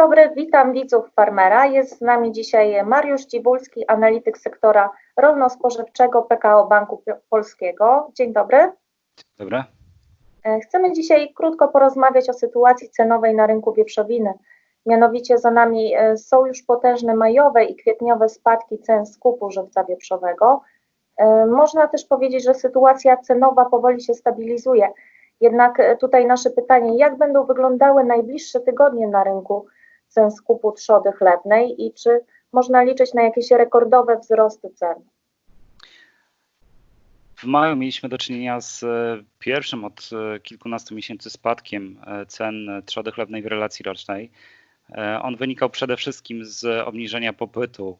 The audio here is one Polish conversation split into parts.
dobry, witam widzów Farmera. Jest z nami dzisiaj Mariusz Cibulski, analityk sektora rolno-spożywczego PKO Banku Polskiego. Dzień dobry. Dobra. E, Chcemy dzisiaj krótko porozmawiać o sytuacji cenowej na rynku wieprzowiny. Mianowicie za nami e, są już potężne majowe i kwietniowe spadki cen skupu żywca wieprzowego. E, Można też powiedzieć, że sytuacja cenowa powoli się stabilizuje. Jednak tutaj nasze pytanie, jak będą wyglądały najbliższe tygodnie na rynku cen skupu trzody chlewnej i czy można liczyć na jakieś rekordowe wzrosty cen? W maju mieliśmy do czynienia z e, pierwszym od e, kilkunastu miesięcy spadkiem e, cen trzody chlewnej w relacji rocznej. On wynikał przede wszystkim z obniżenia popytu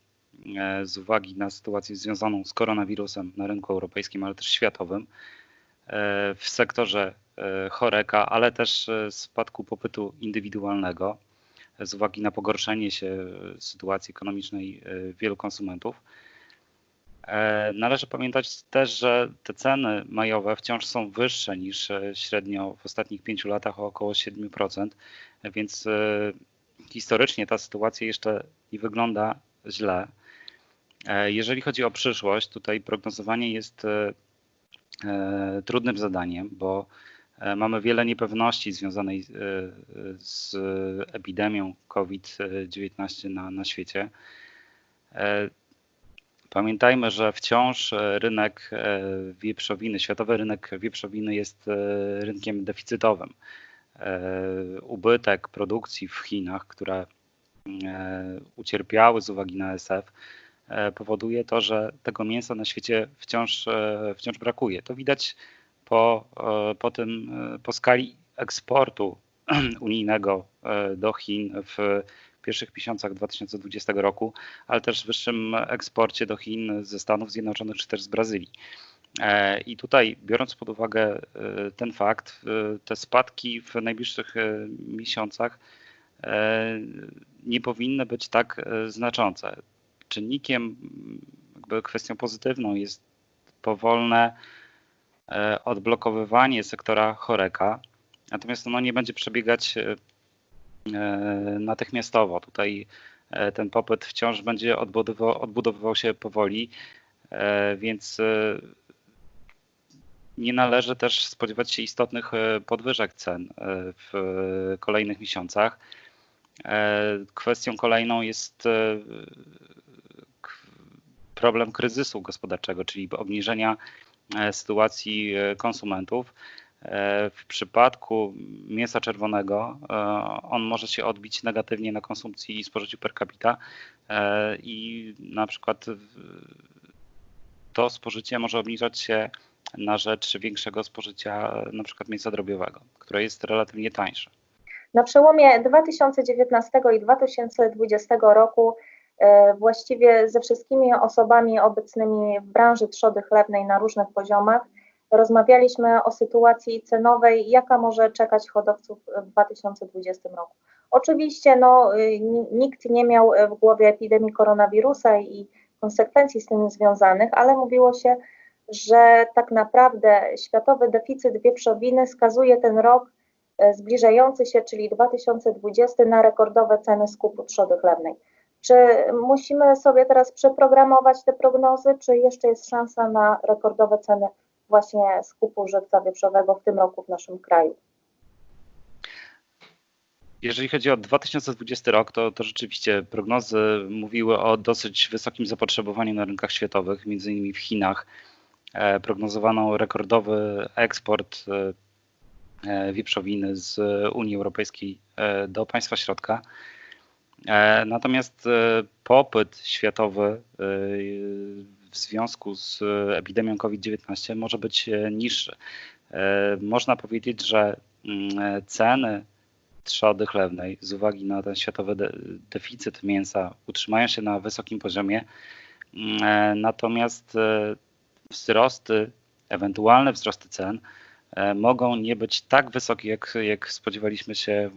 z uwagi na sytuację związaną z koronawirusem na rynku europejskim, ale też światowym. W sektorze choreka, ale też spadku popytu indywidualnego z uwagi na pogorszenie się e, sytuacji ekonomicznej e, wielu konsumentów. E, Należy pamiętać też, że te ceny majowe wciąż są wyższe niż średnio w ostatnich pięciu latach o około 7%, więc historycznie ta sytuacja jeszcze nie wygląda źle. Jeżeli chodzi o przyszłość, tutaj prognozowanie jest trudnym zadaniem, bo mamy wiele niepewności związanej e, z epidemią COVID-19 na, na świecie. E, Pamiętajmy, że wciąż e, rynek e, wieprzowiny, światowy rynek wieprzowiny jest e, rynkiem deficytowym. E, Ubytek produkcji w Chinach, które e, ucierpiały z uwagi na SF, e, powoduje to, że tego mięsa na świecie wciąż, e, wciąż brakuje. To widać po, e, po tym, e, po skali eksportu unijnego e, do Chin w pierwszych miesiącach 2020 roku, ale też wyższym eksporcie do Chin ze Stanów Zjednoczonych czy też z Brazylii. I tutaj, biorąc pod uwagę ten fakt, te spadki w najbliższych miesiącach nie powinny być tak znaczące. Czynnikiem, jakby kwestią pozytywną jest powolne odblokowywanie sektora choreka, natomiast ono nie będzie przebiegać e, e, natychmiastowo. Tutaj e, ten popyt wciąż będzie odbudowywał, odbudowywał się powoli, e, więc e, nie należy też spodziewać się istotnych e, podwyżek cen e, w e, kolejnych miesiącach. E, Kwestią kolejną jest e, problem kryzysu gospodarczego, czyli obniżenia e, sytuacji e, konsumentów. E, W przypadku mięsa czerwonego e, on może się odbić negatywnie na konsumpcji i spożyciu per capita e, i na przykład to spożycie może obniżać się na rzecz większego spożycia e, na przykład mięsa drobiowego, które jest relatywnie tańsze. Na przełomie 2019 i 2020 roku e, właściwie ze wszystkimi osobami obecnymi w branży trzody chlewnej na różnych poziomach rozmawialiśmy o sytuacji cenowej, jaka może czekać hodowców w 2020 roku. Oczywiście no, y, ni- nikt nie miał w głowie epidemii koronawirusa i konsekwencji z tym związanych, ale mówiło się, że tak naprawdę światowy deficyt wieprzowiny skazuje ten rok e, zbliżający się, czyli 2020, na rekordowe ceny skupu trzody chlewnej. Czy musimy sobie teraz przeprogramować te prognozy, czy jeszcze jest szansa na rekordowe ceny właśnie skupu żywca wieprzowego w tym roku w naszym kraju? Jeżeli chodzi o 2020 rok, to, to rzeczywiście prognozy mówiły o dosyć wysokim zapotrzebowaniu na rynkach światowych, między innymi w Chinach. E, prognozowano rekordowy eksport e, e, wieprzowiny z Unii Europejskiej e, do państwa środka. E, Natomiast e, popyt światowy e, w związku z epidemią COVID-19 może być niższy. Można powiedzieć, że mm, ceny trzody chlewnej z uwagi na ten światowy de- deficyt mięsa utrzymają się na wysokim poziomie. Mm, Natomiast wzrosty, ewentualne wzrosty cen mogą nie być tak wysokie, jak, jak spodziewaliśmy się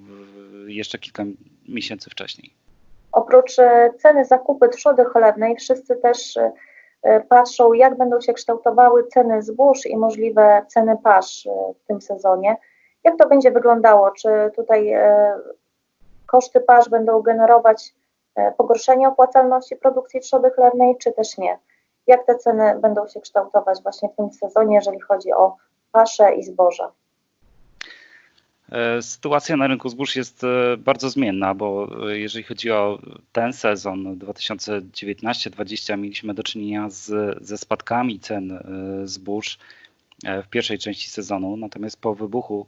jeszcze kilka miesięcy wcześniej. Oprócz e, ceny zakupy trzody chlewnej, wszyscy też e, e, patrzą, jak będą się kształtowały ceny zbóż i możliwe ceny pasz e, w tym sezonie. Jak to będzie wyglądało? Czy tutaj e, koszty pasz będą generować e, pogorszenie opłacalności produkcji trzody chlewnej, czy też nie? Jak te ceny będą się kształtować właśnie w tym sezonie, jeżeli chodzi o pasze i zboża? E, Sytuacja na rynku zbóż jest e, bardzo zmienna, bo e, jeżeli chodzi o ten sezon 2019-2020, mieliśmy do czynienia z, ze spadkami cen zbóż w pierwszej części sezonu, natomiast po wybuchu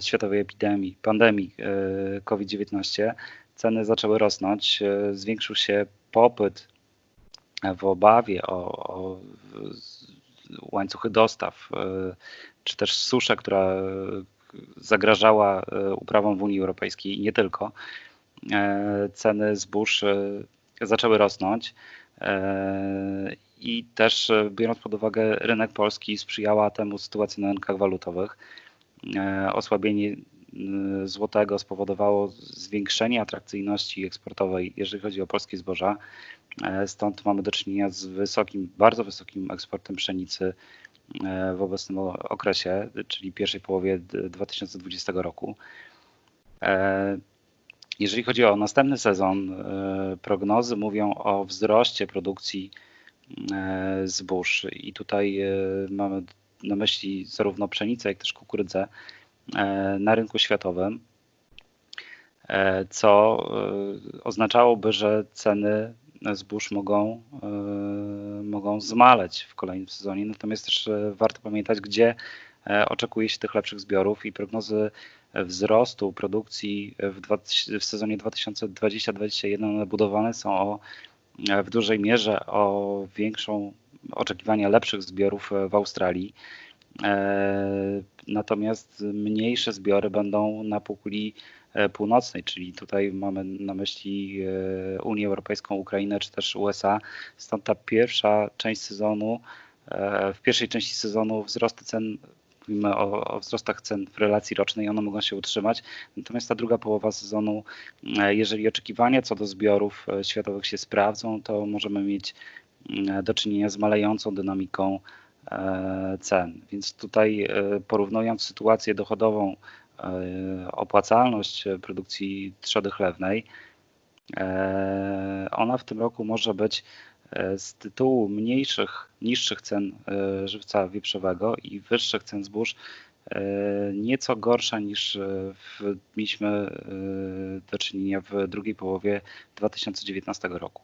światowej epidemii, pandemii e, COVID-19 ceny zaczęły rosnąć, zwiększył się popyt w obawie o, o łańcuchy dostaw, e, czy też suszę, która zagrażała e, uprawom w Unii Europejskiej i nie tylko. E, Ceny zbóż zaczęły rosnąć i też biorąc pod uwagę rynek polski sprzyjała temu sytuacja na rynkach walutowych. Osłabienie złotego spowodowało zwiększenie atrakcyjności eksportowej, jeżeli chodzi o polskie zboża. E, Stąd mamy do czynienia z wysokim, bardzo wysokim eksportem pszenicy e, w obecnym okresie, czyli pierwszej połowie d- 2020 roku. E, Jeżeli chodzi o następny sezon, prognozy mówią o wzroście produkcji zbóż i tutaj mamy na myśli zarówno pszenicę, jak też kukurydzę na rynku światowym, e, co e, oznaczałoby, że ceny zbóż mogą, e, mogą zmaleć w kolejnym sezonie. Natomiast też e, warto pamiętać, gdzie e, oczekuje się tych lepszych zbiorów i prognozy wzrostu produkcji w, dwa, w sezonie 2020-2021 one budowane są o, e, w dużej mierze o większą oczekiwania lepszych zbiorów e, w Australii. E, Natomiast mniejsze zbiory będą na półkuli e, północnej, czyli tutaj mamy na myśli e, Unię Europejską, Ukrainę czy też USA. Stąd ta pierwsza część sezonu, w pierwszej części sezonu wzrosty cen, mówimy o, o wzrostach cen w relacji rocznej, one mogą się utrzymać. Natomiast ta druga połowa sezonu, jeżeli oczekiwania co do zbiorów światowych się sprawdzą, to możemy mieć do czynienia z malejącą dynamiką cen. Więc tutaj e, porównując sytuację dochodową, e, opłacalność e, produkcji trzody chlewnej, e, ona w tym roku może być e, z tytułu mniejszych, niższych cen e, żywca wieprzowego i wyższych cen zbóż e, nieco gorsza niż e, w, mieliśmy e, do czynienia w drugiej połowie 2019 roku.